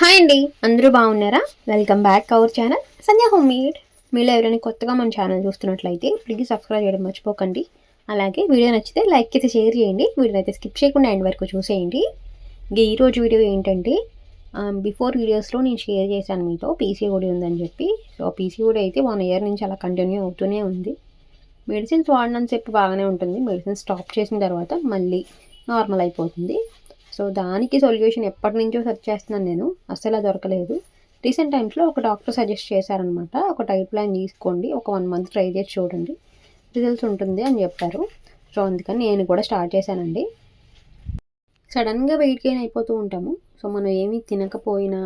Hi అండి. అందరూ బాగున్నారా? Welcome back our channel Sandhya home made మీలో ఎవరైనా కొత్తగా మన ఛానల్ చూస్తున్నట్లయితే ప్లీజ్ సబ్స్క్రైబ్ చేయడం మర్చిపోకండి. అలాగే వీడియో నచ్చితే లైక్ అయితే షేర్ చేయండి. వీడియో అయితే స్కిప్ చేయకుండా ఎండ్ వరకు చూసేయండి. ఇంకా ఈరోజు వీడియో ఏంటంటే బిఫోర్ వీడియోస్లో నేను షేర్ చేశాను మీతో. పీసీఓడి ఉందని చెప్పి. సో పీసీఓడి అయితే వన్ ఇయర్ నుంచి అలా కంటిన్యూ అవుతూనే ఉంది. మెడిసిన్స్ వాడినంత చెప్పి బాగానే ఉంటుంది. మెడిసిన్ స్టాప్ చేసిన తర్వాత మళ్ళీ నార్మల్ అయిపోతుంది. సో దానికి సొల్యూషన్ ఎప్పటి నుంచో సెర్చ్ చేస్తున్నాను నేను. అస్సలు దొరకలేదు. రీసెంట్ టైమ్స్లో ఒక డాక్టర్ సజెస్ట్ చేశారనమాట ఒక డైట్ ప్లాన్ తీసుకోండి. ఒక వన్ మంత్ ట్రై చేసి చూడండి. రిజల్ట్స్ ఉంటుంది అని చెప్పారు. సో అందుకని నేను కూడా స్టార్ట్ చేశానండి. సడన్గా వెయిట్ గెయిన్ అయిపోతూ ఉంటాము. సో మనం ఏమీ తినకపోయినా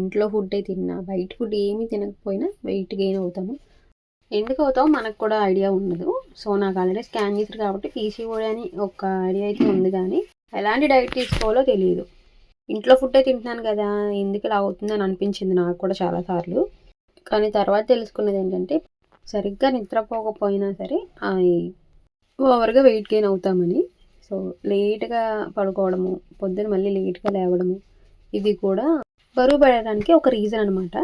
ఇంట్లో ఫుడ్ తిన్నా బయట ఫుడ్ ఏమీ తినకపోయినా వెయిట్ గెయిన్ అవుతాము. ఎందుకు అవుతామో మనకు కూడా ఐడియా ఉండదు. సో నాకు ఆల్రెడీ స్కాన్ చేశారు కాబట్టి పీసీఓడి అని ఒక ఐడియా అయితే ఉంది కానీ ఎలాంటి డైట్ తీసుకోవాలో తెలియదు ఇంట్లో ఫుడ్డే తింటున్నాను కదా ఎందుకు ఇలా అవుతుందని అనిపించింది నాకు కూడా చాలాసార్లు కానీ తర్వాత తెలుసుకున్నది ఏంటంటే సరిగ్గా నిద్రపోకపోయినా సరే ఓవర్గా వెయిట్ గెయిన్ అవుతామని. సో లేట్గా పడుకోవడము పొద్దున మళ్ళీ లేట్గా లేవడము ఇది కూడా బరువు పడడానికి ఒక రీజన్ అనమాట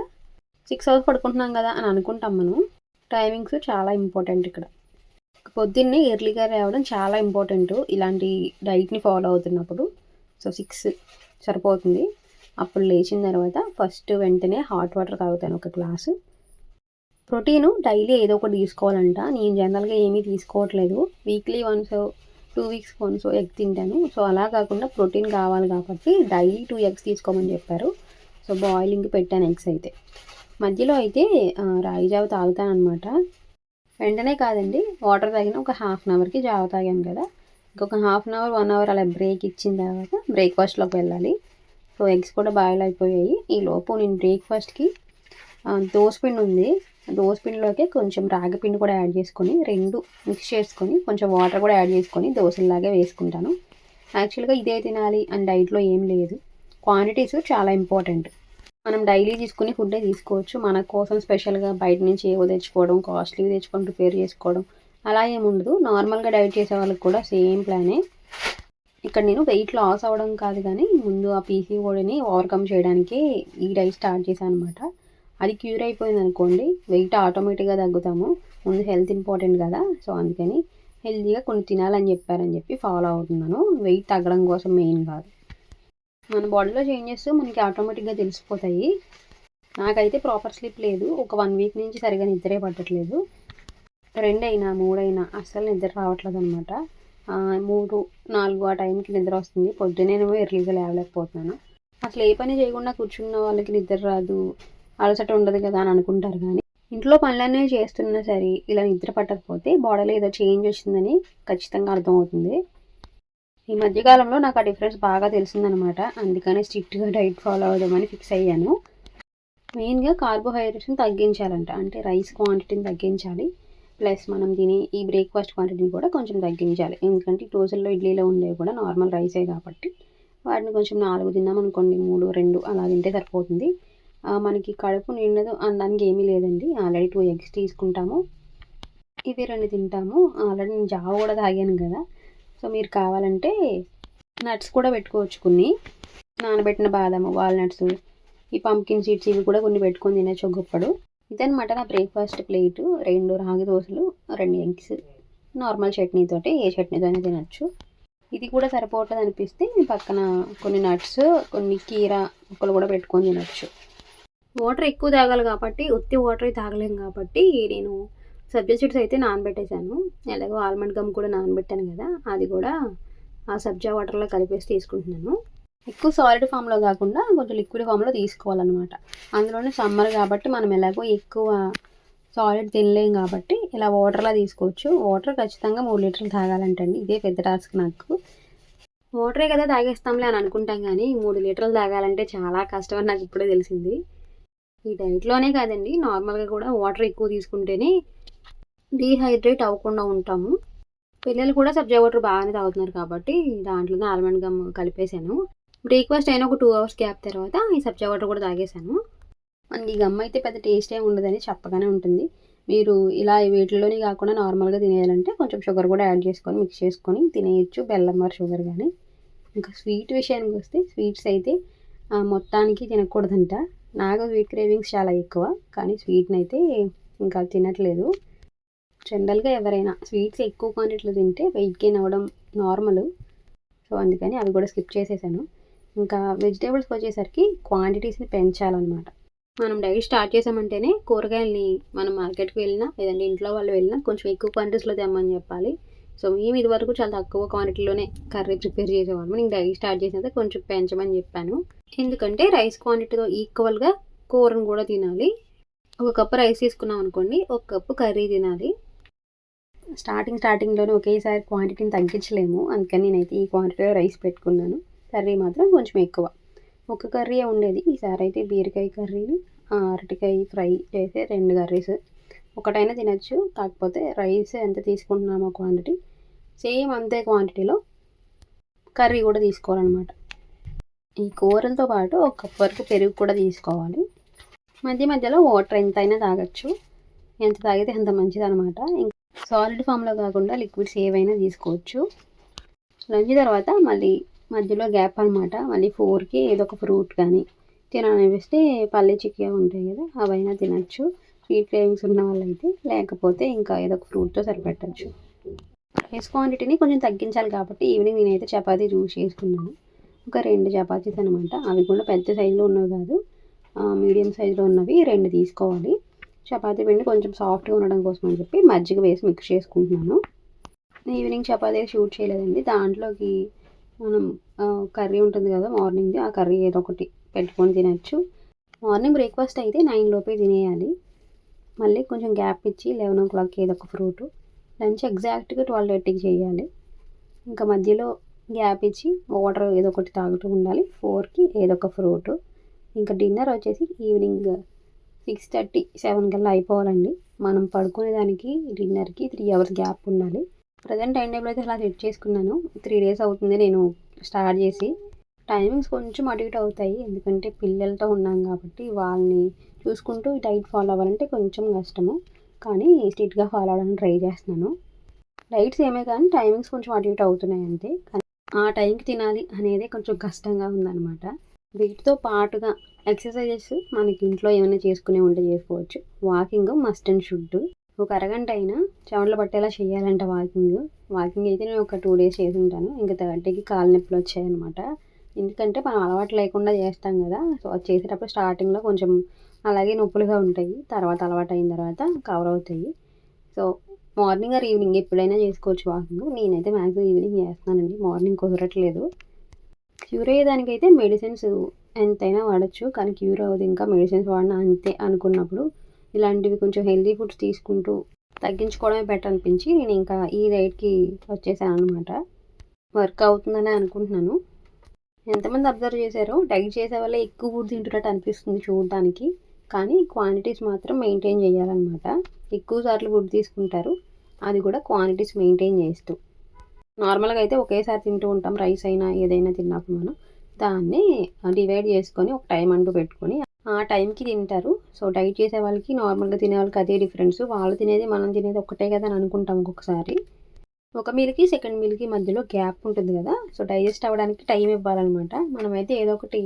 సిక్స్ అవర్స్ పడుకుంటున్నాం కదా అని అనుకుంటాం మనం. టైమింగ్స్ చాలా ఇంపార్టెంట్ ఇక్కడ. పొద్దున్నే ఎర్లీగా రావడం చాలా ఇంపార్టెంట్ ఇలాంటి డైట్ని ఫాలో అవుతున్నప్పుడు. సో సిక్స్ సరిపోతుంది. అప్పుడు లేచిన తర్వాత ఫస్ట్ వెంటనే హాట్ వాటర్ తాగుతాను ఒక గ్లాసు ప్రోటీన్ డైలీ ఏదో ఒకటి తీసుకోవాలంట. నేను జనరల్గా ఏమీ తీసుకోవట్లేదు. Weekly once two weeks once egg తింటాను. సో అలా కాకుండా ప్రోటీన్ కావాలి కాబట్టి డైలీ టూ ఎగ్స్ తీసుకోమని చెప్పారు. సో బాయిలింగ్ పెట్టాను ఎగ్స్ అయితే. మధ్యలో అయితే రాయిజావ రాగి జావ తాగుతాను అనమాట వెంటనే కాదండి వాటర్ తాగిన ఒక హాఫ్ అన్ అవర్కి జావ తాగాం కదా. ఇంకొక half an hour one hour అలా బ్రేక్ ఇచ్చిన తర్వాత బ్రేక్ఫాస్ట్లోకి వెళ్ళాలి. సో ఎగ్స్ కూడా బాయిల్ అయిపోయాయి. ఈ లోపు నేను బ్రేక్ఫాస్ట్కి దోసపిండి ఉంది. దోసపిండిలోకి కొంచెం రాగిపిండి కూడా యాడ్ చేసుకొని రెండు మిక్స్ చేసుకొని కొంచెం వాటర్ కూడా యాడ్ చేసుకొని దోశలాగే వేసుకుంటాను. యాక్చువల్గా ఇదే తినాలి అని డైట్లో ఏం లేదు. క్వాంటిటీస్ చాలా ఇంపార్టెంట్. మనం డైలీ తీసుకునే ఫుడ్డే తీసుకోవచ్చు. మన కోసం స్పెషల్గా బయట నుంచి ఏవో తెచ్చుకోవడం కాస్ట్లీ తెచ్చుకొని ప్రిపేర్ చేసుకోవడం అలా ఏముండదు నార్మల్గా డైట్ చేసే వాళ్ళకి కూడా సేమ్ ప్లానే. ఇక్కడ నేను వెయిట్ లాస్ అవ్వడం కాదు కానీ ముందు ఆ పీసీఓడిని ఓవర్కమ్ చేయడానికి ఈ డైట్ స్టార్ట్ చేశాను అనమాట అది క్యూర్ అయిపోయింది అనుకోండి. వెయిట్ ఆటోమేటిక్గా తగ్గుతాము. ముందు హెల్త్ ఇంపార్టెంట్ కదా. సో అందుకని హెల్తీగా కొన్ని తినాలని చెప్పారని చెప్పి ఫాలో అవుతున్నాను. వెయిట్ తగ్గడం కోసం మెయిన్ కాదు. మన బాడీలో చేంజెస్ మనకి ఆటోమేటిక్గా తెలిసిపోతాయి. నాకైతే ప్రాపర్ స్లీప్ లేదు. ఒక వన్ వీక్ నుంచి సరిగా నిద్రే పట్టట్లేదు. రెండైనా మూడైనా అస్సలు నిద్ర రావట్లేదు అనమాట మూడు నాలుగు ఆ టైంకి నిద్ర వస్తుంది. పొద్దునేనేమో ఎర్లీగా లేవలేకపోతున్నాను. అసలు ఏ పని చేయకుండా కూర్చున్న వాళ్ళకి నిద్ర రాదు. అలసట ఉండదు కదా అని అనుకుంటారు కానీ ఇంట్లో పనులన్నీ చేస్తున్నా సరే ఇలా నిద్ర పట్టకపోతే బాడీలో ఏదో చేంజ్ వచ్చిందని ఖచ్చితంగా అర్థమవుతుంది. ఈ మధ్యకాలంలో నాకు ఆ డిఫరెన్స్ బాగా తెలిసిందనమాట. అందుకనే స్ట్రిక్ట్గా డైట్ ఫాలో అవుదామని ఫిక్స్ అయ్యాను. మెయిన్గా కార్బోహైడ్రేట్స్ని తగ్గించాలంట. అంటే రైస్ క్వాంటిటీని తగ్గించాలి. ప్లస్ మనం తినే ఈ బ్రేక్ఫాస్ట్ క్వాంటిటీని కూడా కొంచెం తగ్గించాలి. ఎందుకంటే రోజుల్లో ఇడ్లీలో ఉండేవి కూడా నార్మల్ రైసే కాబట్టి. వాటిని కొంచెం నాలుగు తిన్నాం అనుకోండి మూడు రెండు అలా తింటే సరిపోతుంది. మనకి కడుపు నిండదు అనడానికి ఏమీ లేదండి. ఆల్రెడీ టూ ఎగ్స్ తీసుకుంటాము. ఇవి రెండు తింటాము. ఆల్రెడీ నేను జావ కూడా తాగాను కదా. సో మీరు కావాలంటే నట్స్ కూడా పెట్టుకోవచ్చు కొన్ని. నానబెట్టిన బాదాము వాల్నట్స్ ఈ పంకిన్ సీడ్స్ ఇవి కూడా కొన్ని పెట్టుకొని తినచ్చు గొప్పడు ఇదనమాట నా బ్రేక్ఫాస్ట్ ప్లేట్ రెండు రాగి దోశలు రెండు ఎగ్స్ నార్మల్ చట్నీతోటి ఏ చట్నీతోనే తినచ్చు. ఇది కూడా సరిపోవట్లేదు అనిపిస్తే పక్కన కొన్ని నట్స్ కొన్ని కీర ముక్కలు కూడా పెట్టుకొని తినచ్చు. వాటర్ ఎక్కువ తాగాలి కాబట్టి ఉత్తి వాటర్ తాగలేం కాబట్టి నేను సబ్జా సీడ్స్ అయితే నానబెట్టేశాను. ఎలాగో ఆల్మండ్ గమ్ కూడా నానబెట్టాను కదా అది కూడా ఆ సబ్జా వాటర్లో కలిపేసి తీసుకుంటున్నాను. ఎక్కువ సాలిడ్ ఫామ్లో కాకుండా కొంచెం లిక్విడ్ ఫామ్లో తీసుకోవాలన్నమాట. అందులోనే సమ్మర్ కాబట్టి మనం ఎలాగో ఎక్కువ సాలిడ్ తినలేం కాబట్టి ఇలా వాటర్లా తీసుకోవచ్చు. వాటర్ ఖచ్చితంగా మూడు లీటర్లు తాగాలంటండి. ఇదే పెద్ద టాస్క్ నాకు. వాటరే కదా తాగేస్తాంలే అని అనుకుంటాం కానీ మూడు లీటర్లు తాగాలంటే చాలా కష్టం అని నాకు ఇప్పుడే తెలిసింది. ఈ డైట్లోనే కాదండి నార్మల్గా కూడా వాటర్ ఎక్కువ తీసుకుంటేనే డీహైడ్రేట్ అవ్వకుండా ఉంటాము. పిల్లలు కూడా సబ్జా వాటర్ బాగానే తాగుతున్నారు కాబట్టి దాంట్లోనే ఆల్మండ్ గమ్ కలిపేశాను. బ్రేక్ఫాస్ట్ అయిన ఒక టూ అవర్స్ గ్యాప్ తర్వాత ఈ సబ్జా వాటర్ కూడా తాగేశాను. మనకి ఈ గమ్ అయితే పెద్ద టేస్ట్ ఏమి ఉండదని చెప్పగానే ఉంటుంది. మీరు ఇలా వీటిలోనే కాకుండా నార్మల్గా తినేయాలంటే కొంచెం షుగర్ కూడా యాడ్ చేసుకొని మిక్స్ చేసుకొని తినేయచ్చు బెల్లం మరి షుగర్ కానీ ఇంకా స్వీట్ విషయానికి వస్తే స్వీట్స్ అయితే మొత్తానికి తినకూడదంట. నాకు స్వీట్ క్రేవింగ్స్ చాలా ఎక్కువ కానీ స్వీట్ని అయితే ఇంకా తినట్లేదు. జనరల్గా ఎవరైనా స్వీట్స్ ఎక్కువ క్వాంటిటీలో తింటే వెయిట్ గెయిన్ అవ్వడం నార్మల్ సో అందుకని అవి కూడా స్కిప్ చేసేసాను. ఇంకా వెజిటేబుల్స్కి వచ్చేసరికి క్వాంటిటీస్ని పెంచాలన్నమాట. మనం డైట్ స్టార్ట్ చేసామంటేనే కూరగాయలని మనం మార్కెట్కి వెళ్ళినా లేదంటే ఇంట్లో వాళ్ళు వెళ్ళినా కొంచెం ఎక్కువ క్వాంటిటీస్లో తెమ్మని చెప్పాలి. సో మేము ఇది వరకు చాలా తక్కువ క్వాంటిటీలోనే కర్రీ ప్రిపేర్ చేసేవాళ్ళం. నేను డైట్ స్టార్ట్ చేసినది కొంచెం పెంచమని చెప్పాను. ఎందుకంటే రైస్ క్వాంటిటీతో ఈక్వల్గా కూరను కూడా తినాలి. ఒక కప్పు రైస్ తీసుకున్నాం అనుకోండి ఒక కప్పు కర్రీ తినాలి. స్టార్టింగ్ స్టార్టింగ్లోనే ఒకేసారి క్వాంటిటీని తగ్గించలేము. అందుకని నేనైతే ఈ క్వాంటిటీలో రైస్ పెట్టుకున్నాను. కర్రీ మాత్రం కొంచెం ఎక్కువ. ఒక కర్రీ ఉండేది. ఈసారి అయితే బీరకాయ కర్రీని అరటికాయ ఫ్రై చేసే రెండు కర్రీస్. ఒకటైనా తినచ్చు. కాకపోతే రైస్ ఎంత తీసుకుంటున్నామో క్వాంటిటీ. సేమ్ అంతే క్వాంటిటీలో కర్రీ కూడా తీసుకోవాలన్నమాట. ఈ కూరలతో పాటు ఒక కప్ వరకు పెరుగు కూడా తీసుకోవాలి. మధ్య మధ్యలో వాటర్ ఎంతైనా తాగొచ్చు. ఎంత తాగితే అంత మంచిది అనమాట సాలిడ్ ఫామ్లో కాకుండా లిక్విడ్స్ ఏవైనా తీసుకోవచ్చు. లంచ్ తర్వాత మళ్ళీ మధ్యలో గ్యాప్ అనమాట మళ్ళీ ఫోర్కి ఏదో ఒక ఫ్రూట్ కానీ తినాలనిపిస్తే పల్లె చిక్కే ఉంటాయి కదా అవైనా తినచ్చు. స్వీట్ క్రేవింగ్స్ ఉన్న వాళ్ళైతే లేకపోతే ఇంకా ఏదో ఒక ఫ్రూట్తో సరిపెట్టచ్చు. రైస్ క్వాంటిటీని కొంచెం తగ్గించాలి కాబట్టి ఈవినింగ్ నేనైతే చపాతీ చూస్ చేసుకున్నాను. ఒక రెండు చపాతీస్ అనమాట అవి కూడా పెద్ద సైజులో ఉన్నవి కాదు. మీడియం సైజులో ఉన్నవి రెండు తీసుకోవాలి. చపాతీ పిండి కొంచెం సాఫ్ట్గా ఉండడం కోసం అని చెప్పి మజ్జిగ వేసి మిక్స్ చేసుకుంటున్నాను. ఈవినింగ్ చపాతీ షూట్ చేయలేదండి. దాంట్లోకి మనం కర్రీ ఉంటుంది కదా మార్నింగ్ ఆ కర్రీ ఏదో ఒకటి పెట్టుకొని తినచ్చు. మార్నింగ్ బ్రేక్ఫాస్ట్ అయితే నైన్ లోపే తినేయాలి. మళ్ళీ కొంచెం గ్యాప్ ఇచ్చి లెవెన్ ఓ క్లాక్కి ఏదో ఒక ఫ్రూట్ లంచ్ ఎగ్జాక్ట్గా ట్వెల్వ్ థర్టీకి చేయాలి. ఇంకా మధ్యలో గ్యాప్ ఇచ్చి వాటర్ ఏదో ఒకటి తాగుతూ ఉండాలి. ఫోర్కి ఏదో ఒక ఫ్రూట్ ఇంకా డిన్నర్ వచ్చేసి ఈవినింగ్ సిక్స్ థర్టీ సెవెన్ కల్లా అయిపోవాలండి. మనం పడుకునేదానికి డిన్నర్కి త్రీ అవర్స్ గ్యాప్ ఉండాలి. ప్రజెంట్ టైం టేబుల్ అయితే అలా సెట్ చేసుకున్నాను. త్రీ డేస్ అవుతుంది నేను స్టార్ట్ చేసి. టైమింగ్స్ కొంచెం అటు ఇటు అవుతాయి. ఎందుకంటే పిల్లలతో ఉన్నాం కాబట్టి వాళ్ళని చూసుకుంటూ డైట్ ఫాలో అవ్వాలంటే కొంచెం కష్టము. కానీ స్ట్రిక్ట్గా ఫాలో అవ్వడానికి ట్రై చేస్తున్నాను. డైట్స్ ఏమే కానీ టైమింగ్స్ కొంచెం అటు ఇటు అవుతున్నాయి అంతే. కానీ ఆ టైంకి తినాలి అనేది కొంచెం కష్టంగా ఉందన్నమాట. వీటితో పాటుగా ఎక్సర్సైజెస్ మనకి ఇంట్లో ఏమైనా చేసుకునే ఉంటే చేసుకోవచ్చు. Walking must and should. ఒక అరగంట అయినా చెమటలు పట్టేలా చేయాలంట వాకింగ్. వాకింగ్ అయితే నేను ఒక టూ డేస్ చేసి ఉంటాను. ఇంకా థర్డ్ డేకి కాలు నొప్పులు వచ్చాయన్నమాట. ఎందుకంటే మనం అలవాటు లేకుండా చేస్తాం కదా. సో అది చేసేటప్పుడు స్టార్టింగ్లో కొంచెం అలాగే నొప్పులుగా ఉంటాయి. తర్వాత అలవాటు అయిన తర్వాత కవర్ అవుతాయి. సో మార్నింగ్ ఆర్ ఈవినింగ్ ఎప్పుడైనా చేసుకోవచ్చు వాకింగ్. నేనైతే మ్యాక్సిమం ఈవినింగ్ చేస్తానండి మార్నింగ్ కుదరట్లేదు. క్యూర్ అయ్యేదానికైతే మెడిసిన్స్ ఎంతైనా వాడచ్చు. కానీ క్యూర్ అవ్వదు. ఇంకా మెడిసిన్స్ వాడినా అంతే అనుకున్నప్పుడు ఇలాంటివి కొంచెం హెల్తీ ఫుడ్స్ తీసుకుంటూ తగ్గించుకోవడమే బెటర్ అనిపించి నేను ఇంకా ఈ డైట్కి వచ్చేసాను అనమాట వర్క్ అవుతుందని అనుకుంటున్నాను. ఎంతమంది అబ్జర్వ్ చేశారో డైట్ చేసే వల్ల ఎక్కువ ఫుడ్ తింటున్నట్టు అనిపిస్తుంది చూడడానికి. కానీ క్వాంటిటీస్ మాత్రం మెయింటైన్ చేయాలన్నమాట. ఎక్కువ సార్లు ఫుడ్ తీసుకుంటారు. అది కూడా క్వాంటిటీస్ మెయింటైన్ చేస్తూ. నార్మల్గా అయితే ఒకేసారి తింటూ ఉంటాం. రైస్ అయినా ఏదైనా తిన్నప్పుడు మనం. దాన్ని డివైడ్ చేసుకొని ఒక టైం అంటూ పెట్టుకొని ఆ టైంకి తింటారు. సో డైట్ చేసే వాళ్ళకి నార్మల్గా తినే వాళ్ళకి అదే డిఫరెన్స్. వాళ్ళు తినేది మనం తినేది ఒకటే కదా అని అనుకుంటాం ఒక్కొక్కసారి. ఒక మీల్కి సెకండ్ మీల్కి మధ్యలో గ్యాప్ ఉంటుంది కదా. సో డైజెస్ట్ అవ్వడానికి టైం ఇవ్వాలన్నమాట. మనమైతే ఏదో ఒకటి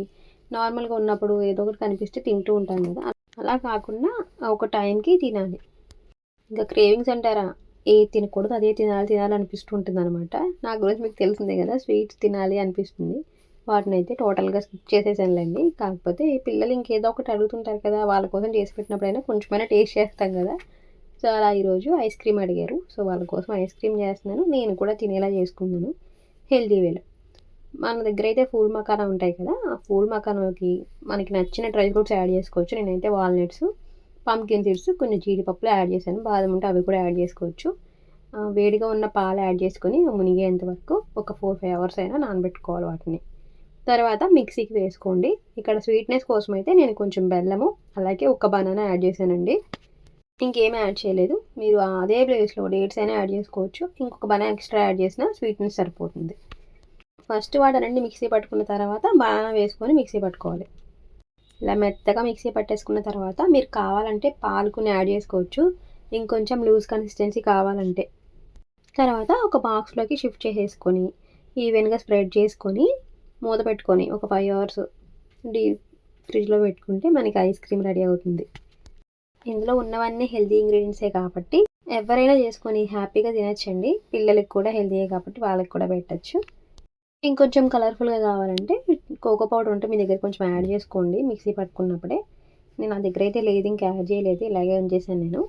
నార్మల్గా ఉన్నప్పుడు ఏదో ఒకటి కనిపిస్తే తింటూ ఉంటాం కదా. అలా కాకుండా ఒక టైంకి తినాలి. ఇంకా క్రేవింగ్స్ అంటారా? ఏ తినకూడదు అదే తినాలి తినాలి అనిపిస్తుంటుంది అనమాట నా గురించి మీకు తెలిసిందే కదా స్వీట్స్ తినాలి అనిపిస్తుంది. వాటిని అయితే టోటల్గా స్కిప్ చేసేసానులేండి. కాకపోతే పిల్లలు ఇంకేదో ఒకటి అడుగుతుంటారు కదా వాళ్ళ కోసం చేసి పెట్టినప్పుడైనా కొంచెమైనా టేస్ట్ చేస్తాం కదా. సో అలా ఈరోజు ఐస్ క్రీమ్ అడిగారు. సో వాళ్ళ కోసం ఐస్ క్రీమ్ చేస్తున్నాను. నేను కూడా తినేలా చేసుకున్నాను. హెల్తీ వేలో. మన దగ్గర అయితే ఫూల్ మకానా ఉంటాయి కదా ఆ ఫూల్ మకానాకి మనకి నచ్చిన డ్రై ఫ్రూట్స్ యాడ్ చేసుకోవచ్చు. నేనైతే వాల్నట్స్ పంకిన్ సీడ్స్ కొన్ని జీడిపప్పులు యాడ్ చేశాను. బాదం ఉంటే అవి కూడా యాడ్ చేసుకోవచ్చు. వేడిగా ఉన్న పాలు యాడ్ చేసుకొని మునిగేంత వరకు ఒక ఫోర్ ఫైవ్ అవర్స్ అయినా నానబెట్టుకోవాలి వాటిని. తర్వాత మిక్సీకి వేసుకోండి. ఇక్కడ స్వీట్నెస్ కోసం అయితే నేను కొంచెం బెల్లము అలాగే ఒక బనానా యాడ్ చేశానండి. ఇంకేం యాడ్ చేయలేదు. మీరు అదే ప్లేస్లో డేట్స్ అయినా యాడ్ చేసుకోవచ్చు. ఇంకొక బనానా ఎక్స్ట్రా యాడ్ చేసినా స్వీట్నెస్ సరిపోతుంది. ఫస్ట్ వాటనండి మిక్సీ పట్టుకున్న తర్వాత బనానా వేసుకొని మిక్సీ పట్టుకోవాలి. ఇలా మెత్తగా మిక్సీ పట్టేసుకున్న తర్వాత మీరు కావాలంటే పాలుకుని యాడ్ చేసుకోవచ్చు. ఇంకొంచెం లూజ్ కన్సిస్టెన్సీ కావాలంటే. తర్వాత ఒక బాక్స్లోకి షిఫ్ట్ చేసేసుకొని ఈవెన్గా స్ప్రెడ్ చేసుకొని మూత పెట్టుకొని ఒక ఫైవ్ అవర్స్ డీ ఫ్రిడ్జ్లో పెట్టుకుంటే మనకి ఐస్ క్రీమ్ రెడీ అవుతుంది. ఇందులో ఉన్నవన్నీ హెల్తీ ఇంగ్రీడియంట్సే కాబట్టి ఎవరైనా చేసుకొని హ్యాపీగా తినచ్చండి. పిల్లలకి కూడా హెల్తీయే కాబట్టి వాళ్ళకి కూడా పెట్టచ్చు. ఇంకొంచెం కలర్ఫుల్గా కావాలంటే కోకో పౌడర్ ఉంటే మీ దగ్గర కొంచెం యాడ్ చేసుకోండి మిక్సీ పట్టుకున్నప్పుడే. నేను నా దగ్గర అయితే లేదు ఇంకా యాడ్ చేయలేదు ఇలాగే ఉంచేసాను నేను.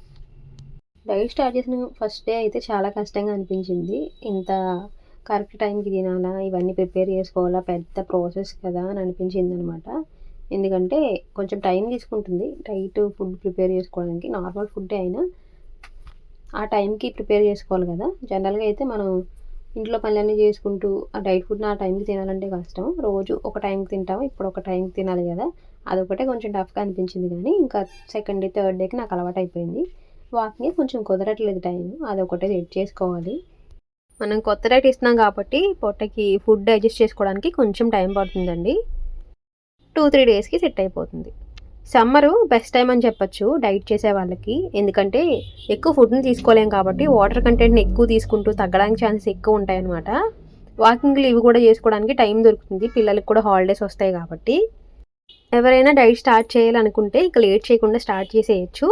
డైట్ స్టార్ట్ చేసిన ఫస్ట్ డే అయితే చాలా కష్టంగా అనిపించింది. ఇంత కరెక్ట్ టైంకి తినాలా ఇవన్నీ ప్రిపేర్ చేసుకోవాలా పెద్ద ప్రాసెస్ కదా అని అనిపించింది అనమాట ఎందుకంటే కొంచెం టైం తీసుకుంటుంది డైట్ ఫుడ్ ప్రిపేర్ చేసుకోవడానికి. నార్మల్ ఫుడ్ అయినా ఆ టైంకి ప్రిపేర్ చేసుకోవాలి కదా. జనరల్గా అయితే మనం ఇంట్లో పనులన్నీ చేసుకుంటూ ఆ డైట్ ఫుడ్ నా టైంకి తినాలంటే కష్టం. రోజు ఒక టైంకి తింటాము ఇప్పుడు ఒక టైంకి తినాలి కదా. అదొకటే కొంచెం టఫ్గా అనిపించింది కానీ ఇంకా సెకండ్ డే థర్డ్ డేకి నాకు అలవాటు అయిపోయింది. వాకింగ్ కొంచెం కుదరట్లేదు టైం అదొకటే సెట్ చేసుకోవాలి. మనం కొత్త డైట్ ఇస్తున్నాం కాబట్టి పొట్టకి ఫుడ్ డైజెస్ట్ చేసుకోవడానికి కొంచెం టైం పడుతుందండి. టూ త్రీ డేస్కి సెట్ అయిపోతుంది. సమ్మరు బెస్ట్ టైం అని చెప్పొచ్చు డైట్ చేసే వాళ్ళకి. ఎందుకంటే ఎక్కువ ఫుడ్ని తీసుకోలేం కాబట్టి వాటర్ కంటెంట్ని ఎక్కువ తీసుకుంటూ తగ్గడానికి ఛాన్సెస్ ఎక్కువ ఉంటాయి అనమాట వాకింగ్ లీవ్ కూడా చేసుకోవడానికి టైం దొరుకుతుంది. పిల్లలకి కూడా హాలిడేస్ వస్తాయి కాబట్టి. ఎవరైనా డైట్ స్టార్ట్ చేయాలనుకుంటే ఇక లేట్ చేయకుండా స్టార్ట్ చేసేయచ్చు.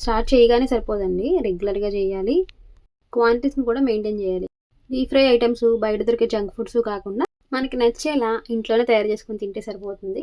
స్టార్ట్ చేయగానే సరిపోదండి. రెగ్యులర్గా చేయాలి. క్వాంటిటీస్ని కూడా మెయింటైన్ చేయాలి. డీప్ ఫ్రై ఐటమ్స్ బయట దొరికే జంక్ ఫుడ్స్ కాకుండా మనకి నచ్చేలా ఇంట్లోనే తయారు చేసుకుని తింటే సరిపోతుంది.